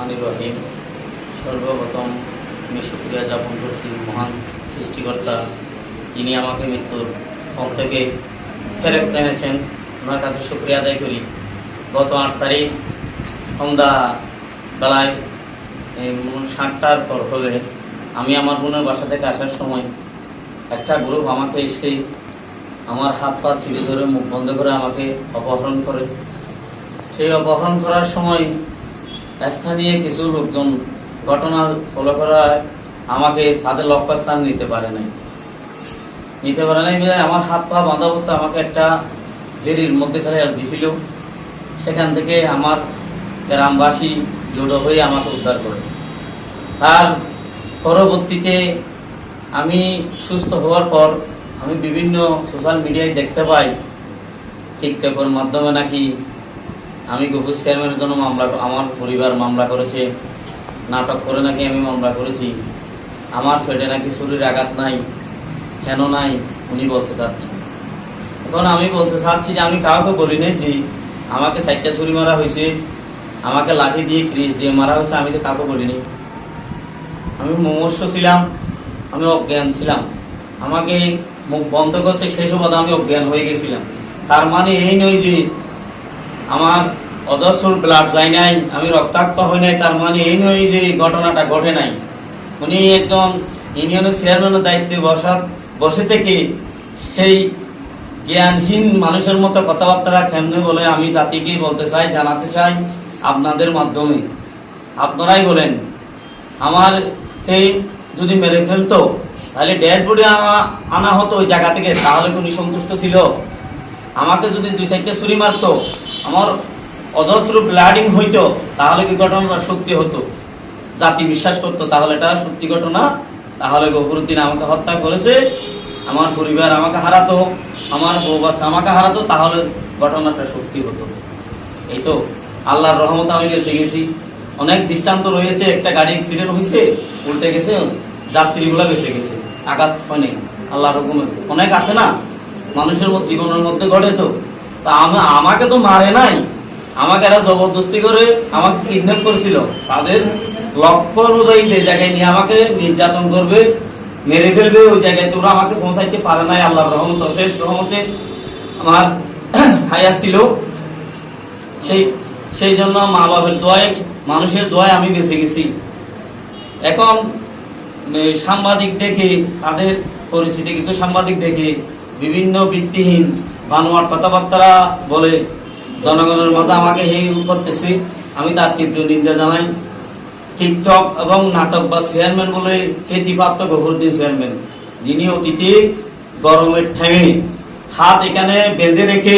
রহমান রহিম। সর্বপ্রথম আমি শুক্রিয়া যাপন করছি মহান সৃষ্টিকর্তা যিনি আমাকে মৃত্যুর ফল থেকে ফেরত এনেছেন। ওনার কাছে শুক্রিয়া আদায় করি। গত আট তারিখ সন্ধ্যা বেলায় সাতটার পর হলে আমি আমার বোনের বাসা থেকে আসার সময় একটা গ্রুপ আমাকে এসে আমার হাত পা ছিঁড়ে ধরে মুখ বন্ধ করে আমাকে অপহরণ করে। সেই অপহরণ করার সময় স্থানীয় কিছু লোকজন ঘটনা ফলো করায় আমাকে তাদের লক্ষ্যস্থান নিতে পারে নাই। নিতে পারে নাই আমার হাত পা বাঁধা অবস্থা আমাকে একটা জেরির মধ্যে ফেলে দিছিল। সেখান থেকে আমার গ্রামবাসী জড়ো হয়ে আমাকে উদ্ধার করে। তার পরবর্তীতে আমি সুস্থ হওয়ার পর আমি বিভিন্ন সোশ্যাল মিডিয়ায় দেখতে পাই টিকটকের মাধ্যমে নাকি আমি গফুর চেয়ারম্যানের জন্য মামলা আমার পরিবার মামলা করেছে, নাটক করে নাকি আমি মামলা করেছি। আমার পেটে নাকি শরীর আঘাত নাই, কেন নাই, উনি বলতে চাচ্ছেন। এখন আমি বলতে চাচ্ছি যে আমি কাউকে বলি নাই যে আমাকে সাইটটা ছুরি মারা হয়েছে, আমাকে লাঠি দিয়ে ক্রিজ দিয়ে মারা হয়েছে, আমি তো কাউকে বলিনি আমি মুমর্ষ ছিলাম, আমি অজ্ঞান ছিলাম। আমাকে মুখ বন্ধ করছে, সেই সময় আমি অজ্ঞান হয়ে গেছিলাম। তার মানে এই নয় যে আমার অজস্র ব্লাড যায় নাই, আমি রক্তাক্ত হই নাই, তার মানে এই নয় যে ঘটনাটা ঘটে নাই। উনি একদম ইউনিয়নের চেয়ারম্যানের দায়িত্বে বসা বসে থেকে সেই জ্ঞানহীন মানুষের মতো কথাবার্তা কেমনে বলে আমি জাতিকে বলতে চাই, জানাতে চাই আপনাদের মাধ্যমে। আপনারাই বলেন, আমার এই যদি মেরে ফেলতো, তাহলে ডেড বডি আনা আনা হতো ওই জায়গা থেকে, তাহলে উনি সন্তুষ্ট ছিল। আমাকে যদি দুই সাইডটা ছুরি মারতো আমার অজস্র ব্লাডিং হইতো, তাহলে কি ঘটনাটা সত্যি হতো? জাতি বিশ্বাস করতো, তাহলে এটা সত্যি ঘটনা। তাহলে গফরুদ্দিন আমাকে হত্যা করেছে, আমার পরিবার আমাকে হারাতো, আমার বউ বাচ্চা আমাকে হারাতো, তাহলে ঘটনাটা সত্যি হতো। এই তো আল্লাহর রহমত আমি বেঁচে গেছি। অনেক দৃষ্টান্ত রয়েছে, একটা গাড়ি অ্যাক্সিডেন্ট হয়েছে উল্টে গেছে, যাত্রীগুলো বেঁচে গেছে। আঘাত হয়নি আল্লাহর রকমের অনেক আছে না? মানুষের জীবনের মধ্যে ঘটে তো। তা আমাকে তো মারে নাই। আমাকে এরা জবরদস্তি করে আমাকে কিডন্যাপ করেছিল। তাদের লক্ষ্য অনুযায়ী যে জায়গায় নিয়ে আমাকে নির্যাতন করবে, মেরে ফেলবে, ওই জায়গায় তোরা আমাকে পৌঁছাইতে পারে নাই, আল্লাহর রহমত শেষ রহমতে আমার হায়া ছিল সেই সেই জন্য মা বাবার দোয়ায়, মানুষের দোয়ায় আমি বেঁচে গেছি। এখন সাংবাদিক ডেকে, তাদের পরিস্থিতি কিন্তু সাংবাদিক ডেকে, বিভিন্ন ভিত্তিহীন বানোয়ার কথাবার্তা বলে, জনগণের মাঝে আমাকে হেই করতেছে। আমি তার তীব্র নিন্দা জানাই। টিকটক এবং নাটক বা চেয়ারম্যান বলে খ্যাতিপ্রাপ্ত গভর্দিন চেয়ারম্যান। যিনি অতীতে গরমের ঠেঙে হাত এখানে বেঁধে রেখে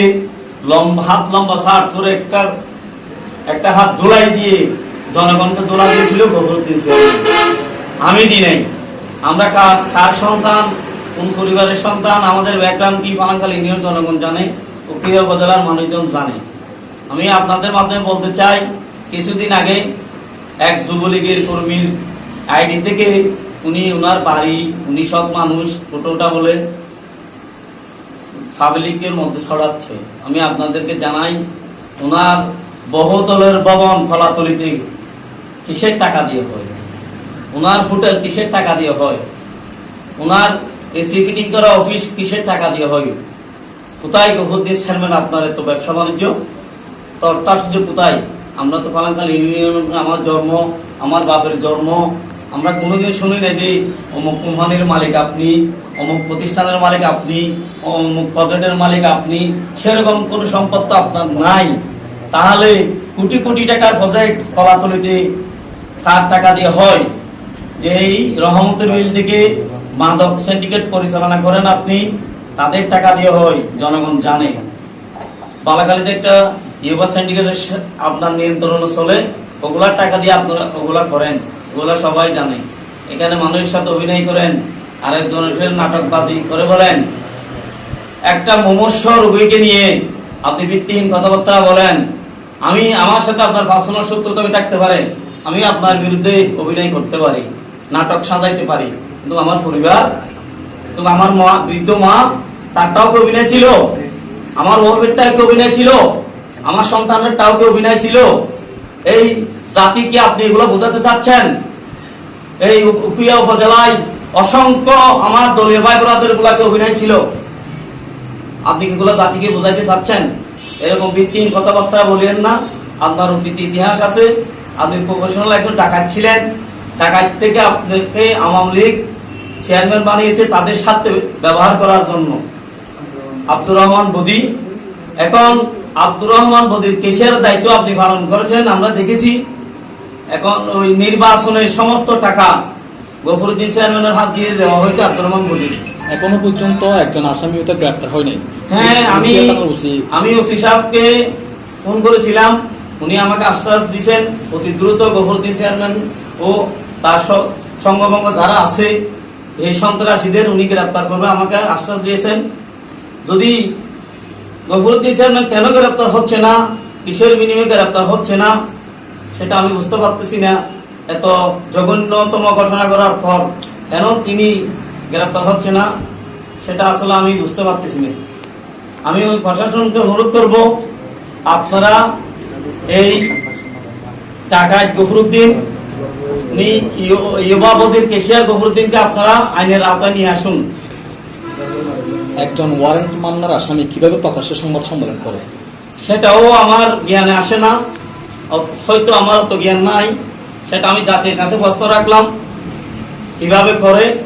লম্বা হাত লম্বা শার্ট পরে একটা একটা হাত দোলাই দিয়ে জনগণকে দোলা দিয়েছিল গফরুদ্দিন চেয়ারম্যান। আমি দিই নাই। আমরা কার সন্তান কোন পরিবারের সন্তান, আমাদের ব্যাকগ্রাউন্ড কি পালাঙ্কাল ইউনিয়ন জনগণ জানে ও উকিয়া উপজেলার মানুষজন জানে। আমি আপনাদের মাধ্যমে বলতে চাই, কিছুদিন আগে এক যুবলীগের কর্মীর আইডি থেকে উনি ওনার বাড়ি, উনি সব মানুষ, ফটোটা বলে পাবলিকের মধ্যে ছড়াচ্ছে। আমি আপনাদেরকে জানাই ওনার বহুতলের ভবন কলাতলিতে কিসের টাকা দিয়ে হয়? ওনার হোটেল কিসের টাকা দিয়ে হয়? ওনার এসি ফিটিং করা অফিস কিসের টাকা দিয়ে হয়? কোথায় গভর্দিন চেয়ারম্যান আপনার এত ব্যবসা বাণিজ্য? তোর তার শুধু কোথায়? আমরা তো পালাঙ্কাল ইউনিয়ন, আমার জন্ম, আমার বাপের জন্ম। আমরা কোনোদিন শুনি না যে অমুক কোম্পানির মালিক আপনি, অমুক প্রতিষ্ঠানের মালিক আপনি, অমুক প্রজেক্টের মালিক আপনি। সেরকম কোনো সম্পদ তো আপনার নাই। তাহলে কোটি কোটি টাকার প্রজেক্ট কলাতলিতে কার টাকা দিয়ে হয়? যে এই রহমতের মিল থেকে মাদক সিন্ডিকেট পরিচালনা করেন আপনি, তাদের টাকা দিয়ে হয়, জনগণ জানে। বালাকালিতে একটা ইউবা সিন্ডিকেটের আপনার নিয়ন্ত্রণে চলে, ওগুলার টাকা দিয়ে আপনারা ওগুলা করেন, ওগুলা সবাই জানে। এখানে মানুষের সাথে অভিনয় করেন, আরেকজনের ফের নাটকবাজি করে বলেন। একটা মুমূর্ষ রোগীকে নিয়ে আপনি ভিত্তিহীন কথাবার্তা বলেন। আমি আমার সাথে আপনার পার্সোনাল শত্রুতা থাকতে পারে, আমি আপনার বিরুদ্ধে অভিনয় করতে পারি, নাটক সাজাইতে পারি। কিন্তু আমার পরিবার কিন্তু আমার মা, বৃদ্ধ মা, তারটাও কি অভিনয় ছিল। আমার ওরফেরটাও কি অভিনয় ছিল। আমার সন্তানের টাও কি অভিনয় ছিল। এই জাতিকে আপনি এগুলো বোঝাতে চাচ্ছেন? এই উপ- উপিয়া উপজেলায় অসংখ্য আমার দলীয় ভাই ব্রাদের গুলাকে অভিনয় ছিল। আপনি কি এগুলো জাতিকে বোঝাইতে চাচ্ছেন? এরকম ভিত্তিহীন কথাবার্তা বলিয়েন না। আপনার অতীত ইতিহাস আছে। আপনি প্রফেশনাল একজন ডাকাত ছিলেন। ডাকাত থেকে আপনাকে আওয়ামী লীগ চেয়ারম্যান বানিয়েছে তাদের সাথে ব্যবহার করার জন্য। আব্দুর রহমান বদি। এখন আব্দুর রহমান বদির কেসের দায়িত্ব আপনি পালন করেছেন? আমরা দেখেছি এখন ওই নির্বাচনের সমস্ত টাকা গফরুদ্দিন চেয়ারম্যানের হাত দিয়ে দেওয়া হয়েছে আব্দুর রহমান বদির এখনও পর্যন্ত একজন আসামিও তো গ্রেপ্তার হয়নি। হ্যাঁ আমি আমি ওসি সাহেবকে ফোন করেছিলাম। উনি আমাকে আশ্বাস দিয়েছেন অতি দ্রুত গফরুদ্দিন চেয়ারম্যান ও তার সঙ্গভঙ্গ যারা আছে এই সন্ত্রাসীদের উনি গ্রেপ্তার করবে, আমাকে আশ্বাস দিয়েছেন। যদি গফরুদ্দিন কেন গ্রেপ্তার হচ্ছে না, কিসের বিনিময়ে গ্রেপ্তার হচ্ছে না, সেটা আমি বুঝতে পারতেছি না। এত জঘন্যতম ঘটনা করার পর কেন তিনি গ্রেপ্তার হচ্ছে না, সেটা আসলে আমি বুঝতে পারতেছি না। আমি ওই প্রশাসনকে অনুরোধ করব, আপনারা এই টাকায় গফরুদ্দিন উনি কেশিয়ার গফরুদ্দিনকে আপনারা আইনের আওতায় নিয়ে আসুন। একজন ওয়ারেন্ট মামলার আসামি কীভাবে প্রকাশ্যে সংবাদ সম্মেলন করে? সেটাও আমার জ্ঞানে আসে না। হয়তো আমার তো জ্ঞান নাই। সেটা আমি জাতির কাছে প্রশ্ন রাখলাম। কীভাবে করে?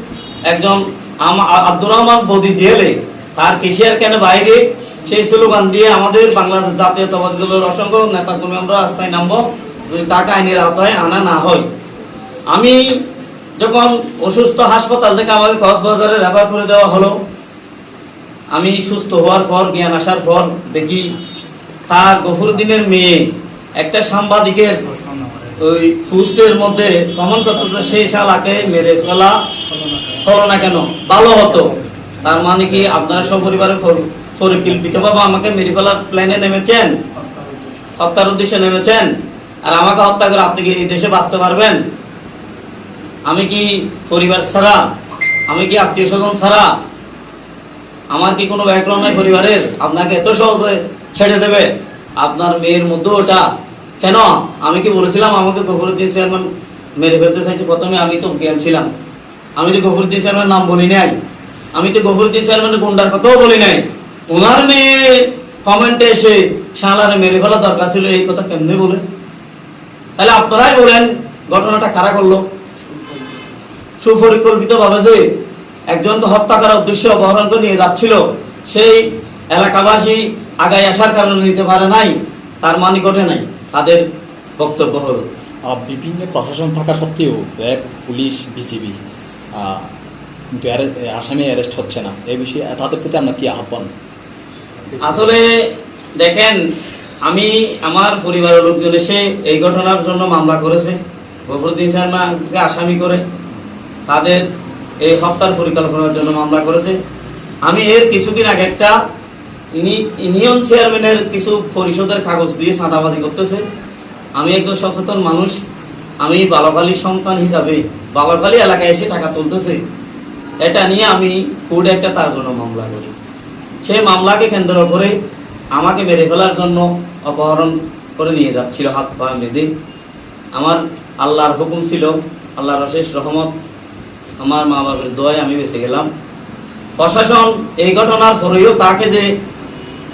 একজন আমা- আব্দুর রহমান বদি জেলে তার কেশিয়ার কেন বাইরে? সেই স্লোগান দিয়ে আমাদের বাংলাদেশ জাতীয়তাবাদী দলের অসংখ্য নেতা কর্মী আমরা রাস্তায় নামবো। যদি তাকে আইনের আওতায় আনা না হয়। আমি যখন অসুস্থ হাসপাতাল থেকে আমাকে কক্সবাজারে রেফার করে দেওয়া হলো, আমি সুস্থ হওয়ার পর, জ্ঞান আসার পর দেখি তার গফুরুদ্দিনের মেয়ে একটা সাংবাদিকের ওই পোস্টের মধ্যে কমন করতেছে, সেই শালাকে মেরে ফেলা হলো না কেন? ভালো হতো। তার মানে কি আপনারা সপরিবারে পরি- পরিকল্পিতভাবে আমাকে মেরে ফেলার প্ল্যানে নেমেছেন? হত্যার উদ্দেশ্যে নেমেছেন? আর আমাকে হত্যা করে আপনি কি এই দেশে বাঁচতে পারবেন? আমি কি পরিবার ছাড়া? আমি কি আত্মীয় স্বজন ছাড়া? আমার কি কোনো ব্যাকগ্রাউন্ড নাই পরিবারের? আপনাকে এত সহজে ছেড়ে দেবে। আপনার মেয়ের মধ্যে ওটা কেন? আমি কি বলেছিলাম, আমাকে গফরুদ্দিন চেয়ারম্যান মেরে ফেলতে চাইছে প্রথমে? আমি তো জ্ঞান ছিলাম। আমি তো গফরুদ্দিন চেয়ারম্যান নাম বলি নাই। আমি তো গফরুদ্দিন চেয়ারম্যানের গুন্ডার কথাও বলি নাই। ওনার মেয়ে কমেন্টে এসে শালারে মেরে ফেলা দরকার ছিল, এই কথা কেমনে বলে? তাহলে আপনারাই বলেন, ঘটনাটা কারা করল? সুপরিকল্পিত ভাবে যে একজনকে হত্যা করার উদ্দেশ্যে অপহরণ করে নিয়ে যাচ্ছিল সেই এলাকাবাসী আগায় আসার কারণে নিতে পারে নাই তার মানে ঘটে নাই তাদের বক্তব্য হলো। বিভিন্ন প্রশাসন থাকা সত্ত্বেও র্যাব পুলিশ বিজিবি কিন্তু আসামি অ্যারেস্ট হচ্ছে না। এই বিষয়ে তাদের প্রতি আপনার কি আহ্বান? আসলে দেখেন আমি আমার পরিবারের লোকজন এসে এই ঘটনার জন্য মামলা করেছে। গফরুদ্দিন শর্মাকে আসামি করে। তাদের এই হত্যার পরিকল্পনার জন্য মামলা করেছে। আমি এর কিছুদিন আগে একটা ইউনিয়ন চেয়ারম্যানের কিছু পরিষদের কাগজ দিয়ে চাঁদাবাজি করতেছে। আমি একজন সচেতন মানুষ। আমি বালাখালী সন্তান হিসাবে বালাখালী এলাকায় এসে টাকা তুলতেছে। এটা নিয়ে আমি কোর্টে একটা তার জন্য মামলা করি। সেই মামলাকে কেন্দ্র করে আমাকে মেরে ফেলার জন্য অপহরণ করে নিয়ে যাচ্ছিল হাত পা বেঁধে। আমার আল্লাহর হুকুম ছিল, আল্লাহর অশেষ রহমত আমার মা বাবার দোয়ায় আমি বেঁচে গেলাম। প্রশাসন এই ঘটনার পরেও তাকে যে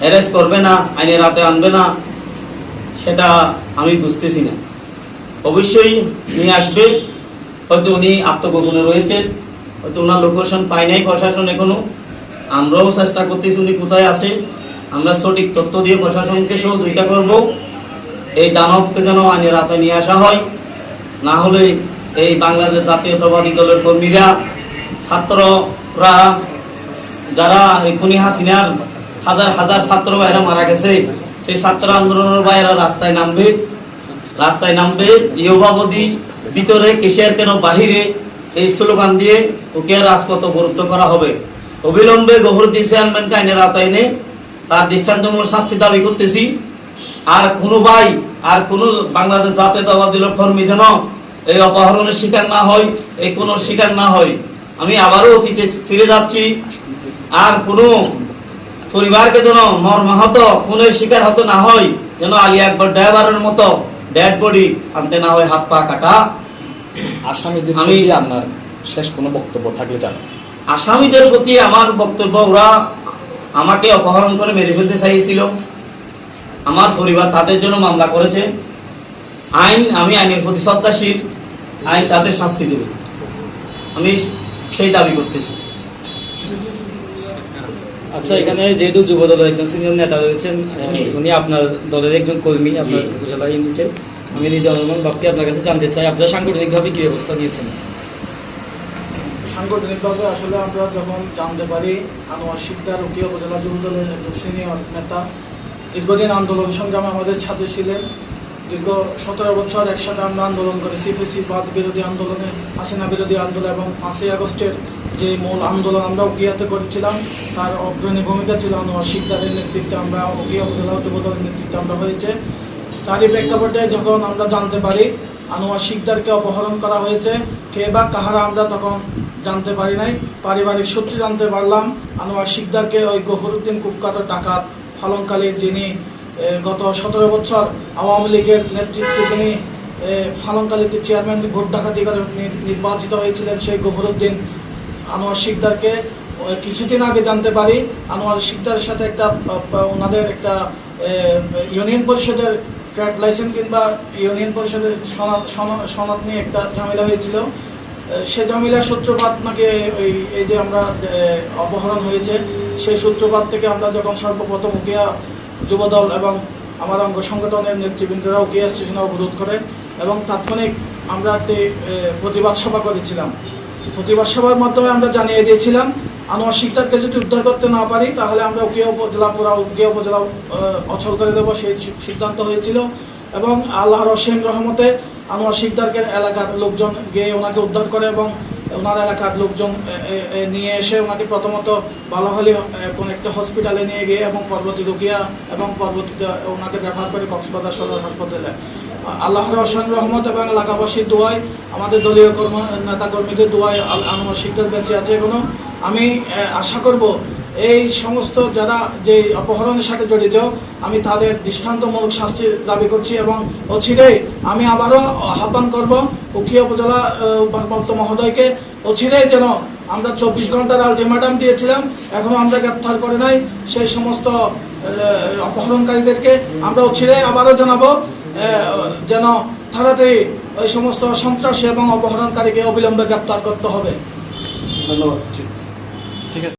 অ্যারেস্ট করবে না, আইনের রাতে আনবে না, সেটা আমি বুঝতেছি না। অবশ্যই নিয়ে আসবে, হয়তো উনি আত্মগোপনে রয়েছেন হয়তো ওনার লোকেশন পাই নাই প্রশাসন এখনও। আমরাও চেষ্টা করতেছি উনি কোথায় আছে। আমরা সঠিক তথ্য দিয়ে প্রশাসনকে সহযোগিতা করব। এই দানবকে যেন আইনের রাতে নিয়ে আসা হয়। না হলে এই বাংলাদেশ জাতীয়তাবাদী দলের কর্মীরা, ছাত্ররা, যারা এখনই হাসিনার হাজার হাজার ছাত্র ভাইরা মারা গেছে, সেই ছাত্র আন্দোলনের ভাইরা রাস্তায় নামবে রাস্তায় নামবে ইহবাবধি ভিতরে কেশিয়ার কেন বাহিরে, এই স্লোগান দিয়ে ওকে রাজপথ গুরুত্ব করা হবে। অবিলম্বে গভরুদ্দিন চেয়ারম্যানকে আইনের আওতায় এনে তার দৃষ্টান্তমূলক শাস্তি দাবি করতেছি। আর কোনো ভাই, আর কোনো বাংলাদেশ জাতীয়তাবাদী কর্মী যেন এই অপহরণের শিকার না হয় এই কোনো শিকার না হয় আমি আবারও অতীতে ফিরে যাচ্ছি। আর কোনো পরিবারকে যেন মর্মাহত খুনের শিকার হতো না হয় যেন আলী একবার ড্রাইভারের মতো ডেড বডি আনতে না হয় হাত পা কাটা। আসামিদের আমি- আপনার শেষ কোনো বক্তব্য থাকলে জানান। আসামিদের প্রতি আমার বক্তব্য ওরা আমাকে অপহরণ করে মেরে ফেলতে চাইছিল। আমার পরিবার তাদের জন্য মামলা করেছে। আইন আমি আইনের প্রতি শ্রদ্ধাশীল। আইন তাদের শাস্তি দেবে। আমি সেই দাবি করতেছি। আচ্ছা এখানে যেহেতু যুব দলের একজন সিনিয়র নেতা রয়েছেন উনি আপনার দলের একজন কর্মী আপনার উপজেলা ইউনিটের আমি নিজে অনুমান বাপকে আপনার কাছে জানতে চাই আপনারা সাংগঠনিকভাবে কি ব্যবস্থা নিয়েছেন? সাংগঠনিকভাবে আসলে আমরা যখন জানতে পারি আনোয়ার শিকদার উকিয়া উপজেলা যুব দলের একজন সিনিয়র নেতা দীর্ঘদিন আন্দোলন সংগ্রামে আমাদের সাথে ছিলেন। দীর্ঘ সতেরো বছর একসাথে আমরা আন্দোলন করেছি। ফেসিবাদ বিরোধী আন্দোলনে, হাসিনা বিরোধী আন্দোলন এবং পাঁচই আগস্টের যে মূল আন্দোলন আমরা উকিয়াতে করেছিলাম, তার অগ্রণী ভূমিকা ছিল আনোয়ার শিকদারের নেতৃত্বে আমরা, উকিয়া উপজেলা যুব নেতৃত্বে আমরা হয়েছে। তারই প্রেক্ষাপটে যখন আমরা জানতে পারি আনোয়ার শিকদারকে অপহরণ করা হয়েছে, কে বা কাহারা আমরা তখন জানতে পারি নাই। পারিবারিক সূত্রে জানতে পারলাম, আনোয়ার শিকদারকে ওই গফরুদ্দিন কুখ্যাত ডাকাত ফালংকালী যিনি গত সতেরো বছর আওয়ামী লীগের নেতৃত্বে তিনি এ, ফালংকালীতে চেয়ারম্যান ভোট ডাকাতি করে নির্বাচিত হয়েছিলেন সেই গফরুদ্দিন আনোয়ার শিকদারকে। কিছুদিন আগে জানতে পারি আনোয়ার শিকদারের সাথে একটা ওনাদের একটা ইউনিয়ন পরিষদের ট্রেড লাইসেন্স কিংবা ইউনিয়ন পরিষদের সনদ নিয়ে একটা ঝামেলা হয়েছিল। সে ঝামেলার সূত্রপাত নাকি ওই এই যে আমরা অপহরণ হয়েছে সেই সূত্রপাত থেকে আমরা যখন সর্বপ্রথম উকিয়া যুবদল এবং আমার অঙ্গ সংগঠনের নেতৃবৃন্দরাও গিয়ে স্টেশনে অবরোধ করে এবং তাৎক্ষণিক আমরা একটি প্রতিবাদ সভা করেছিলাম। প্রতিবাদ সভার মাধ্যমে আমরা জানিয়ে দিয়েছিলাম, আনোয়ার শিকদারকে যদি উদ্ধার করতে না পারি, তাহলে আমরা উকিয়া উপজেলা পুরা উকিয়া উপজেলা অচল করে দেবো, সেই সিদ্ধান্ত হয়েছিল। এবং আল্লাহর অসীম রহমতে আনোয়ার শিকদারকে এলাকার লোকজন গিয়ে ওনাকে উদ্ধার করে এবং ওনার এলাকার লোকজন নিয়ে এসে ওনাকে প্রথমত বালাহালি কোন একটা হসপিটালে নিয়ে গিয়ে এবং পরবর্তী রুকিয়া এবং পরবর্তীতে ওনাকে ব্যবহার করে কক্সবাজার সদর হাসপাতালে। আল্লাহর অসীম রহমত এবং এলাকাবাসীর দোয়ায়, আমাদের দলীয় কর্ম নেতাকর্মীদের দোয়ায় আনোয়ার বেঁচে আছে এখনও। আমি আশা করব এই সমস্ত যারা যে অপহরণের সাথে জড়িত, আমি তাদের দৃষ্টান্তমূলক শাস্তি দাবি করছি এবং অচিরেই আমি আবারও আহ্বান করব উকিয়া উপজেলা ভারপ্রাপ্ত মহোদয়কে অচিরেই যেন আমরা চব্বিশ ঘণ্টার আলটিমেটাম দিয়েছিলাম, এখনও আমরা গ্রেপ্তার করে নাই, সেই সমস্ত অপহরণকারীদেরকে আমরা অচিরেই আবারও জানাব যেন তাড়াতাড়ি ওই সমস্ত সন্ত্রাসী এবং অপহরণকারীকে অবিলম্বে গ্রেপ্তার করতে হবে। ধন্যবাদ ঠিক আছে।